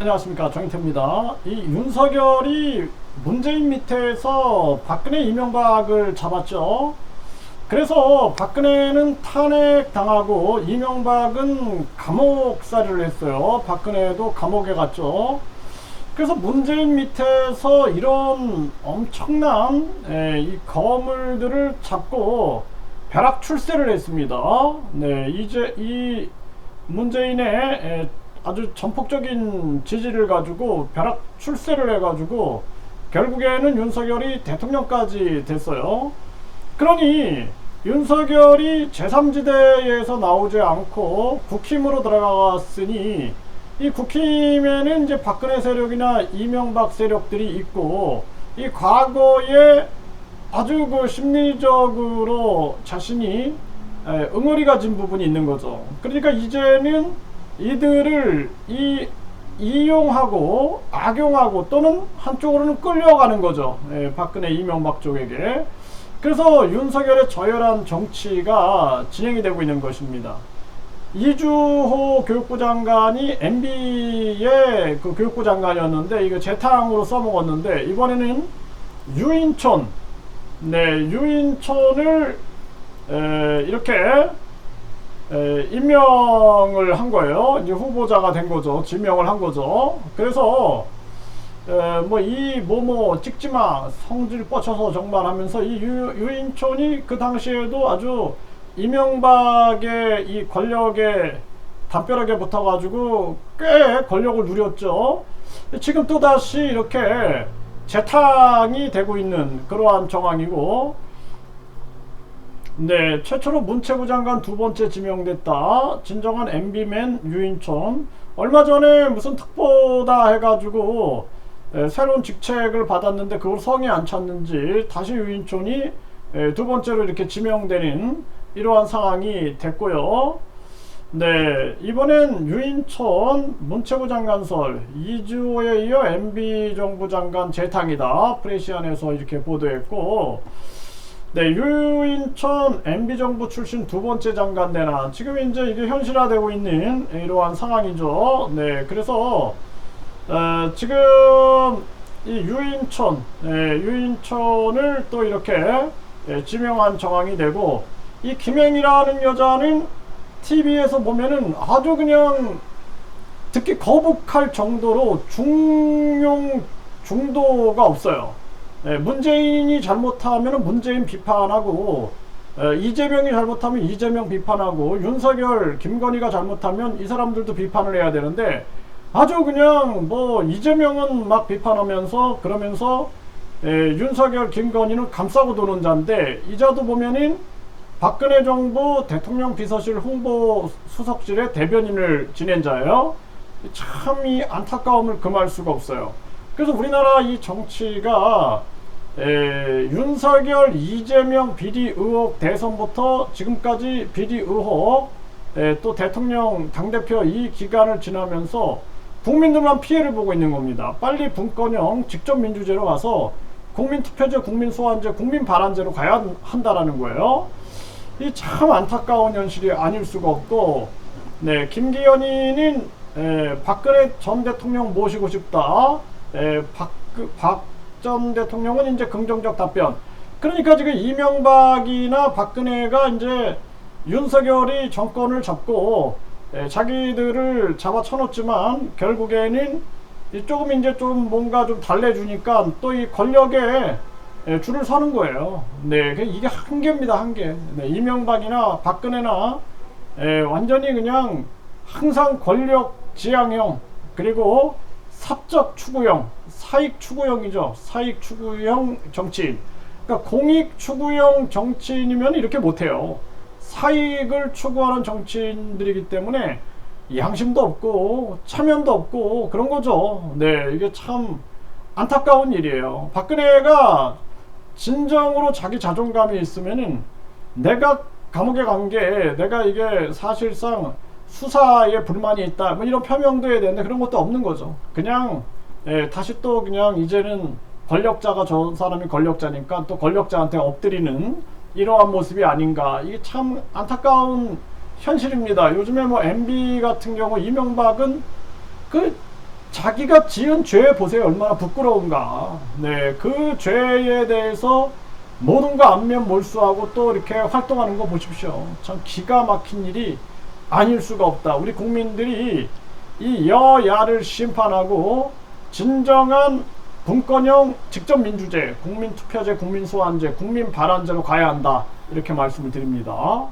안녕하십니까 정인태입니다. 이 윤석열이 문재인 밑에서 박근혜 이명박을 잡았죠. 그래서 박근혜는 탄핵 당하고 이명박은 감옥살이를 했어요. 박근혜도 감옥에 갔죠. 그래서 문재인 밑에서 이런 엄청난 에, 이 거물들을 잡고 벼락 출세를 했습니다. 네, 이제 이 문재인의 에, 아주 전폭적인 지지를 가지고 벼락 출세를 해가지고 결국에는 윤석열이 대통령까지 됐어요. 그러니 윤석열이 제3지대에서 나오지 않고 국힘으로 들어갔으니 이 국힘에는 이제 박근혜 세력이나 이명박 세력들이 있고 이 과거에 아주 그 심리적으로 자신이 에, 응어리가 진 부분이 있는 거죠. 그러니까 이제는 이들을 이 이용하고 악용하고 또는 한쪽으로는 끌려가는 거죠. 예, 박근혜 이명박 쪽에게. 그래서 윤석열의 저열한 정치가 진행이 되고 있는 것입니다. 이주호 교육부 장관이 MB의 그 교육부 장관이었는데 이거 재탕으로 써먹었는데 이번에는 유인촌, 네 유인촌을 에, 이렇게 에, 임명을 한 거예요. 이제 후보자가 된 거죠. 지명을 한 거죠. 그래서 뭐 이 뭐뭐 찍지마 성질 뻗쳐서 정말 하면서 이 유, 유인촌이 그 당시에도 아주 이명박의 이 권력에 담벼락에 붙어가지고 꽤 권력을 누렸죠. 지금 또 다시 이렇게 재탕이 되고 있는 그러한 정황이고 네, 최초로 문체부 장관 두 번째 지명됐다. 진정한 MB맨 유인촌. 얼마 전에 무슨 특보다 해가지고 에, 새로운 직책을 받았는데 그걸 성에 안 찼는지 다시 유인촌이 에, 두 번째로 이렇게 지명되는 이러한 상황이 됐고요. 네, 이번엔 유인촌 문체부 장관설 2주에 이어 MB 정부 장관 재탕이다. 프레시안에서 이렇게 보도했고 네, 유인천 MB정부 출신 두 번째 장관 되나 지금 이제 이게 현실화되고 있는 이러한 상황이죠. 네, 그래서 어, 지금 이 유인천, 네, 유인천을 또 이렇게 예, 지명한 정황이 되고 이 김행이라는 여자는 TV에서 보면은 아주 그냥 듣기 거북할 정도로 중용 중도가 없어요. 예, 문재인이 잘못하면 문재인 비판하고 예, 이재명이 잘못하면 이재명 비판하고 윤석열, 김건희가 잘못하면 이 사람들도 비판을 해야 되는데 아주 그냥 뭐 이재명은 막 비판하면서 그러면서 예, 윤석열, 김건희는 감싸고 도는 자인데 이자도 보면은 박근혜 정부 대통령 비서실 홍보 수석실의 대변인을 지낸 자예요. 참 이 안타까움을 금할 수가 없어요. 그래서 우리나라 이 정치가 에, 윤석열, 이재명 비리 의혹 대선부터 지금까지 비리 의혹 에, 또 대통령 당대표 이 기간을 지나면서 국민들만 피해를 보고 있는 겁니다. 빨리 분권형 직접 민주제로 가서 국민투표제, 국민소환제, 국민발안제로 가야 한다라는 거예요. 이 참 안타까운 현실이 아닐 수가 없고, 네, 김기현이는 에, 박근혜 전 대통령 모시고 싶다. 에, 박, 그, 박 전 대통령은 이제 긍정적 답변. 그러니까 지금 이명박이나 박근혜가 이제 윤석열이 정권을 잡고 에, 자기들을 잡아 쳐놓지만 결국에는 이 조금 이제 좀 뭔가 좀 달래주니까 또 이 권력에 에, 줄을 서는 거예요. 네, 그 이게 한계입니다, 한계. 네, 이명박이나 박근혜나 에, 완전히 그냥 항상 권력 지향형 그리고 사적 추구형, 사익 추구형이죠. 사익 추구형 정치인. 그러니까 공익 추구형 정치인이면 이렇게 못해요. 사익을 추구하는 정치인들이기 때문에 양심도 없고 참여도 없고 그런 거죠. 네, 이게 참 안타까운 일이에요. 박근혜가 진정으로 자기 자존감이 있으면은 내가 감옥에 간 게 내가 이게 사실상 수사에 불만이 있다. 뭐 이런 표명도 해야 되는데 그런 것도 없는 거죠. 그냥 예, 다시 또 그냥 이제는 권력자가 저 사람이 권력자니까 또 권력자한테 엎드리는 이러한 모습이 아닌가. 이게 참 안타까운 현실입니다. 요즘에 뭐 MB 같은 경우 이명박은 그 자기가 지은 죄 보세요. 얼마나 부끄러운가. 네그 죄에 대해서 모든 거 안면 몰수하고 또 이렇게 활동하는 거 보십시오. 참 기가 막힌 일이 아닐 수가 없다 우리 국민들이 이 여야를 심판하고 진정한 분권형 직접 민주제, 국민투표제, 국민소환제, 국민발안제로 가야 한다 이렇게 말씀을 드립니다.